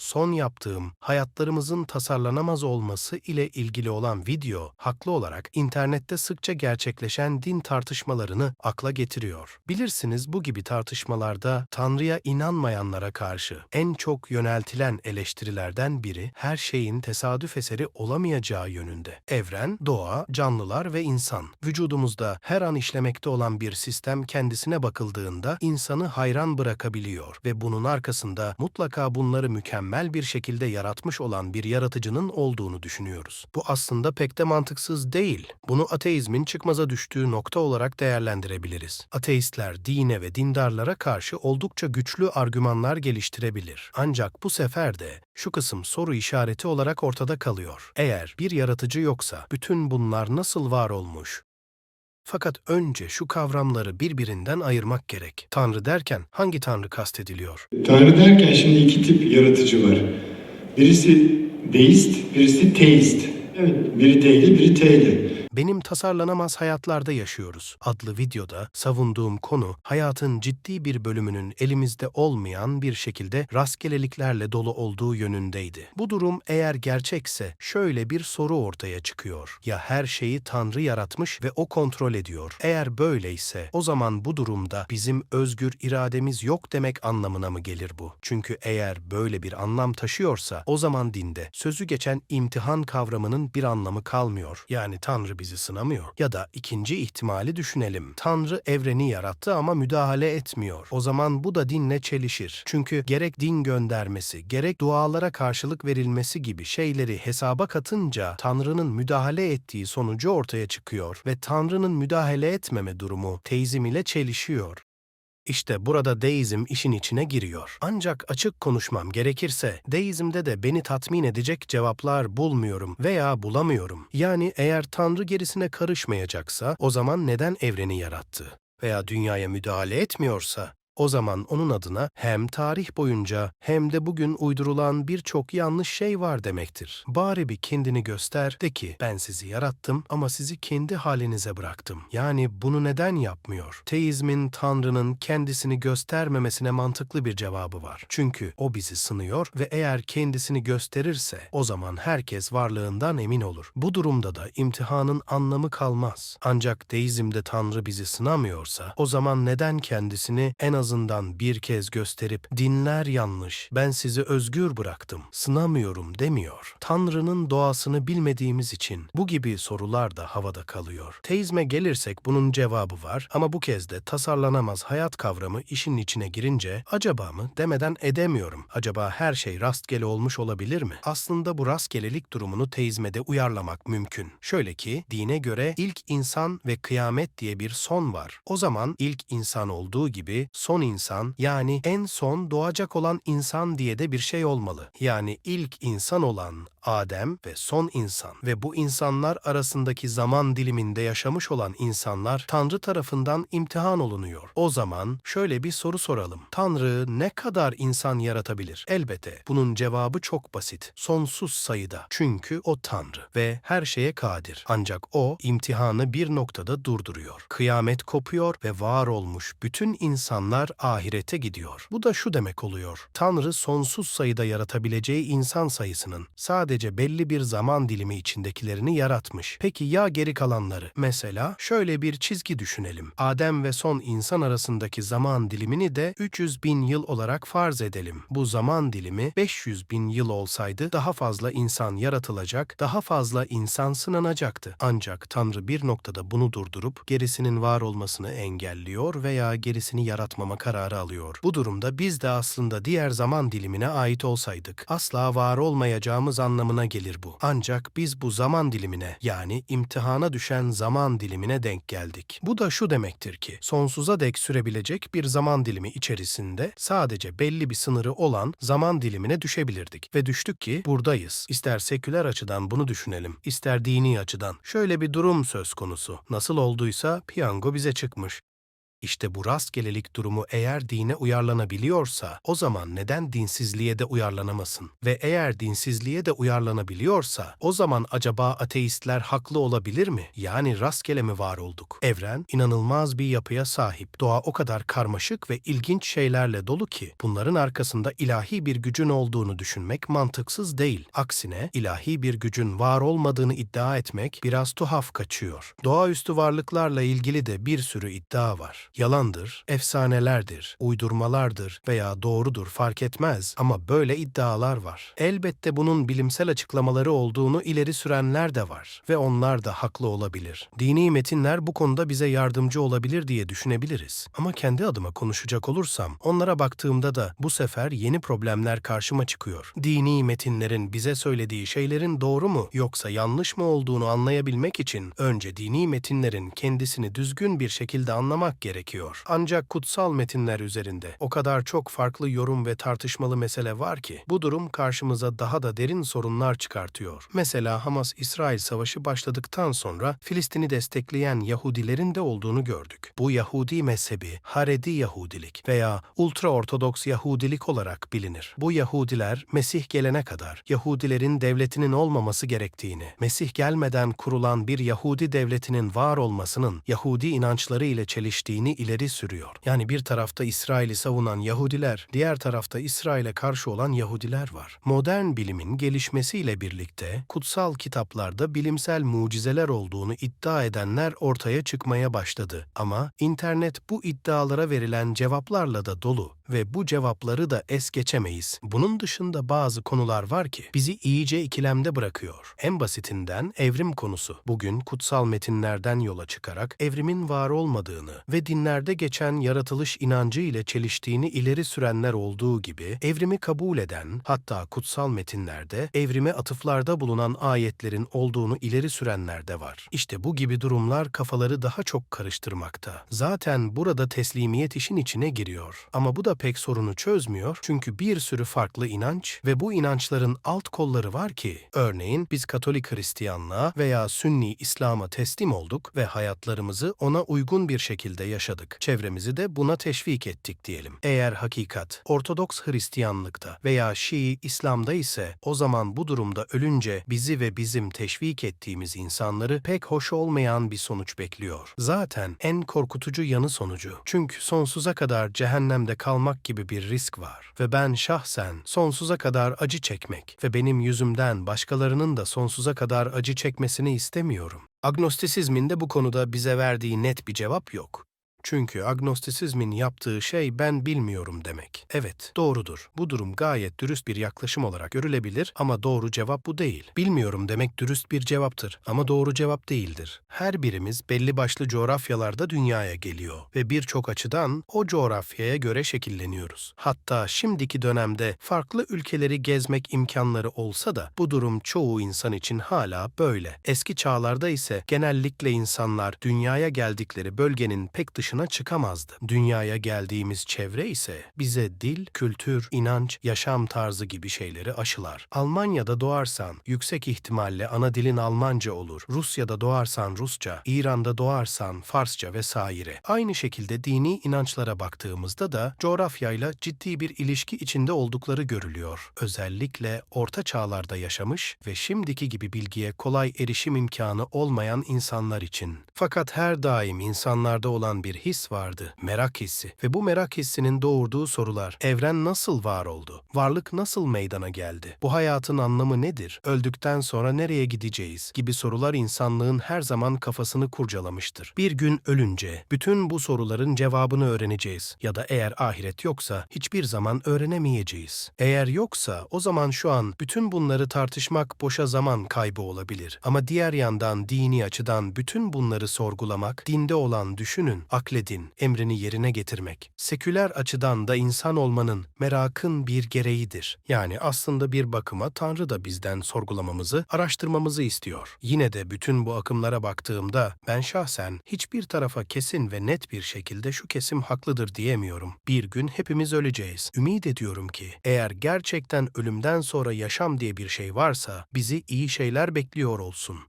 son yaptığım hayatlarımızın tasarlanamaz olması ile ilgili olan video haklı olarak internette sıkça gerçekleşen din tartışmalarını akla getiriyor. Bilirsiniz bu gibi tartışmalarda Tanrı'ya inanmayanlara karşı en çok yöneltilen eleştirilerden biri her şeyin tesadüf eseri olamayacağı yönünde. Evren, doğa, canlılar ve insan. Vücudumuzda her an işlemekte olan bir sistem kendisine bakıldığında insanı hayran bırakabiliyor ve bunun arkasında mutlaka bunları mükemmel bir şekilde yaratmış olan bir yaratıcının olduğunu düşünüyoruz. Bu aslında pek de mantıksız değil. Bunu ateizmin çıkmaza düştüğü nokta olarak değerlendirebiliriz. Ateistler dine ve dindarlara karşı oldukça güçlü argümanlar geliştirebilir. Ancak bu sefer de şu kısım soru işareti olarak ortada kalıyor. Eğer bir yaratıcı yoksa bütün bunlar nasıl var olmuş? Fakat önce şu kavramları birbirinden ayırmak gerek. Tanrı derken hangi tanrı kastediliyor? Tanrı derken şimdi iki tip yaratıcı var. Birisi deist, birisi teist. Evet, biri D ile, biri T ile. Benim Tasarlanamaz Hayatlarda Yaşıyoruz adlı videoda savunduğum konu hayatın ciddi bir bölümünün elimizde olmayan bir şekilde rastgeleliklerle dolu olduğu yönündeydi. Bu durum eğer gerçekse şöyle bir soru ortaya çıkıyor. Ya her şeyi Tanrı yaratmış ve o kontrol ediyor. Eğer böyleyse o zaman bu durumda bizim özgür irademiz yok demek anlamına mı gelir bu? Çünkü eğer böyle bir anlam taşıyorsa o zaman dinde sözü geçen imtihan kavramının bir anlamı kalmıyor. Yani Tanrı bizi sınamıyor. Ya da ikinci ihtimali düşünelim. Tanrı evreni yarattı ama müdahale etmiyor. O zaman bu da dinle çelişir. Çünkü gerek din göndermesi, gerek dualara karşılık verilmesi gibi şeyleri hesaba katınca Tanrı'nın müdahale ettiği sonucu ortaya çıkıyor ve Tanrı'nın müdahale etmeme durumu teizm ile çelişiyor. İşte burada deizm işin içine giriyor. Ancak açık konuşmam gerekirse deizmde de beni tatmin edecek cevaplar bulmuyorum veya bulamıyorum. Yani eğer Tanrı gerisine karışmayacaksa o zaman neden evreni yarattı? Veya dünyaya müdahale etmiyorsa o zaman onun adına hem tarih boyunca hem de bugün uydurulan birçok yanlış şey var demektir. Bari bir kendini göster de ki ben sizi yarattım ama sizi kendi halinize bıraktım. Yani bunu neden yapmıyor? Teizmin Tanrı'nın kendisini göstermemesine mantıklı bir cevabı var. Çünkü o bizi sınıyor ve eğer kendisini gösterirse o zaman herkes varlığından emin olur. Bu durumda da imtihanın anlamı kalmaz. Ancak deizmde Tanrı bizi sınamıyorsa o zaman neden kendisini en azından bir kez gösterip dinler yanlış, ben sizi özgür bıraktım, sınamıyorum demiyor. Tanrı'nın doğasını bilmediğimiz için bu gibi sorular da havada kalıyor. Teizme gelirsek bunun cevabı var ama bu kez de tasarlanamaz hayat kavramı işin içine girince acaba mı demeden edemiyorum. Acaba her şey rastgele olmuş olabilir mi? Aslında bu rastgelelik durumunu teizmede uyarlamak mümkün. Şöyle ki dine göre ilk insan ve kıyamet diye bir son var. O zaman ilk insan olduğu gibi son insan yani en son doğacak olan insan diye de bir şey olmalı. Yani ilk insan olan Adem ve son insan ve bu insanlar arasındaki zaman diliminde yaşamış olan insanlar Tanrı tarafından imtihan olunuyor. O zaman şöyle bir soru soralım. Tanrı ne kadar insan yaratabilir? Elbette bunun cevabı çok basit. Sonsuz sayıda. Çünkü o Tanrı ve her şeye kadir. Ancak o imtihanı bir noktada durduruyor. Kıyamet kopuyor ve var olmuş bütün insanlar ahirete gidiyor. Bu da şu demek oluyor. Tanrı sonsuz sayıda yaratabileceği insan sayısının sadece belli bir zaman dilimi içindekilerini yaratmış. Peki ya geri kalanları? Mesela şöyle bir çizgi düşünelim. Adem ve son insan arasındaki zaman dilimini de 300 bin yıl olarak farz edelim. Bu zaman dilimi 500 bin yıl olsaydı daha fazla insan yaratılacak, daha fazla insan sınanacaktı. Ancak Tanrı bir noktada bunu durdurup gerisinin var olmasını engelliyor veya gerisini yaratmama kararı alıyor. Bu durumda biz de aslında diğer zaman dilimine ait olsaydık asla var olmayacağımız anlamına gelir bu. Ancak biz bu zaman dilimine yani imtihana düşen zaman dilimine denk geldik. Bu da şu demektir ki sonsuza dek sürebilecek bir zaman dilimi içerisinde sadece belli bir sınırı olan zaman dilimine düşebilirdik. Ve düştük ki buradayız. İster seküler açıdan bunu düşünelim, ister dini açıdan. Şöyle bir durum söz konusu. Nasıl olduysa piyango bize çıkmış. İşte bu rastgelelik durumu eğer dine uyarlanabiliyorsa o zaman neden dinsizliğe de uyarlanamasın? Ve eğer dinsizliğe de uyarlanabiliyorsa o zaman acaba ateistler haklı olabilir mi? Yani rastgele mi var olduk? Evren inanılmaz bir yapıya sahip. Doğa o kadar karmaşık ve ilginç şeylerle dolu ki bunların arkasında ilahi bir gücün olduğunu düşünmek mantıksız değil. Aksine ilahi bir gücün var olmadığını iddia etmek biraz tuhaf kaçıyor. Doğaüstü varlıklarla ilgili de bir sürü iddia var. Yalandır, efsanelerdir, uydurmalardır veya doğrudur fark etmez ama böyle iddialar var. Elbette bunun bilimsel açıklamaları olduğunu ileri sürenler de var ve onlar da haklı olabilir. Dini metinler bu konuda bize yardımcı olabilir diye düşünebiliriz. Ama kendi adıma konuşacak olursam onlara baktığımda da bu sefer yeni problemler karşıma çıkıyor. Dini metinlerin bize söylediği şeylerin doğru mu yoksa yanlış mı olduğunu anlayabilmek için önce dini metinlerin kendisini düzgün bir şekilde anlamak gerekiyor. Ancak kutsal metinler üzerinde o kadar çok farklı yorum ve tartışmalı mesele var ki bu durum karşımıza daha da derin sorunlar çıkartıyor. Mesela Hamas-İsrail savaşı başladıktan sonra Filistin'i destekleyen Yahudilerin de olduğunu gördük. Bu Yahudi mezhebi Haredi Yahudilik veya ultra-ortodoks Yahudilik olarak bilinir. Bu Yahudiler Mesih gelene kadar Yahudilerin devletinin olmaması gerektiğini, Mesih gelmeden kurulan bir Yahudi devletinin var olmasının Yahudi inançları ile çeliştiğini ileri sürüyor. Yani bir tarafta İsrail'i savunan Yahudiler, diğer tarafta İsrail'e karşı olan Yahudiler var. Modern bilimin gelişmesiyle birlikte kutsal kitaplarda bilimsel mucizeler olduğunu iddia edenler ortaya çıkmaya başladı. Ama internet bu iddialara verilen cevaplarla da dolu ve bu cevapları da es geçemeyiz. Bunun dışında bazı konular var ki bizi iyice ikilemde bırakıyor. En basitinden evrim konusu. Bugün kutsal metinlerden yola çıkarak evrimin var olmadığını ve dinlerde geçen yaratılış inancı ile çeliştiğini ileri sürenler olduğu gibi evrimi kabul eden hatta kutsal metinlerde evrime atıflarda bulunan ayetlerin olduğunu ileri sürenler de var. İşte bu gibi durumlar kafaları daha çok karıştırmakta. Zaten burada teslimiyet işin içine giriyor. Ama bu da pek sorunu çözmüyor çünkü bir sürü farklı inanç ve bu inançların alt kolları var ki örneğin biz Katolik Hristiyanlığa veya Sünni İslam'a teslim olduk ve hayatlarımızı ona uygun bir şekilde yaşadık. Çevremizi de buna teşvik ettik diyelim. Eğer hakikat Ortodoks Hristiyanlıkta veya Şii İslam'da ise o zaman bu durumda ölünce bizi ve bizim teşvik ettiğimiz insanları pek hoş olmayan bir sonuç bekliyor. Zaten en korkutucu yanı sonucu. Çünkü sonsuza kadar cehennemde kalmak gibi bir risk var. Ve ben şahsen sonsuza kadar acı çekmek ve benim yüzümden başkalarının da sonsuza kadar acı çekmesini istemiyorum. Agnostisizmin de bu konuda bize verdiği net bir cevap yok. Çünkü agnostisizmin yaptığı şey ben bilmiyorum demek. Evet, doğrudur. Bu durum gayet dürüst bir yaklaşım olarak görülebilir ama doğru cevap bu değil. Bilmiyorum demek dürüst bir cevaptır ama doğru cevap değildir. Her birimiz belli başlı coğrafyalarda dünyaya geliyor ve birçok açıdan o coğrafyaya göre şekilleniyoruz. Hatta şimdiki dönemde farklı ülkeleri gezmek imkanları olsa da bu durum çoğu insan için hala böyle. Eski çağlarda ise genellikle insanlar dünyaya geldikleri bölgenin pek dışına çıkamazdı. Dünyaya geldiğimiz çevre ise bize dil, kültür, inanç, yaşam tarzı gibi şeyleri aşılar. Almanya'da doğarsan yüksek ihtimalle ana dilin Almanca olur. Rusya'da doğarsan Rusça, İran'da doğarsan Farsça vesaire. Aynı şekilde dini inançlara baktığımızda da coğrafyayla ciddi bir ilişki içinde oldukları görülüyor. Özellikle orta çağlarda yaşamış ve şimdiki gibi bilgiye kolay erişim imkanı olmayan insanlar için. Fakat her daim insanlarda olan bir his vardı, merak hissi ve bu merak hissinin doğurduğu sorular. Evren nasıl var oldu? Varlık nasıl meydana geldi? Bu hayatın anlamı nedir? Öldükten sonra nereye gideceğiz? gibi sorular insanlığın her zaman kafasını kurcalamıştır. Bir gün ölünce bütün bu soruların cevabını öğreneceğiz ya da eğer ahiret yoksa hiçbir zaman öğrenemeyeceğiz. Eğer yoksa o zaman şu an bütün bunları tartışmak boşa zaman kaybı olabilir. Ama diğer yandan dini açıdan bütün bunları sorgulamak, dinde olan düşünün, akledin, emrini yerine getirmek. Seküler açıdan da insan olmanın merakın bir gereğidir. Yani aslında bir bakıma Tanrı da bizden sorgulamamızı, araştırmamızı istiyor. Yine de bütün bu akımlara baktığımda ben şahsen hiçbir tarafa kesin ve net bir şekilde şu kesim haklıdır diyemiyorum. Bir gün hepimiz öleceğiz. Ümit ediyorum ki eğer gerçekten ölümden sonra yaşam diye bir şey varsa bizi iyi şeyler bekliyor olsun.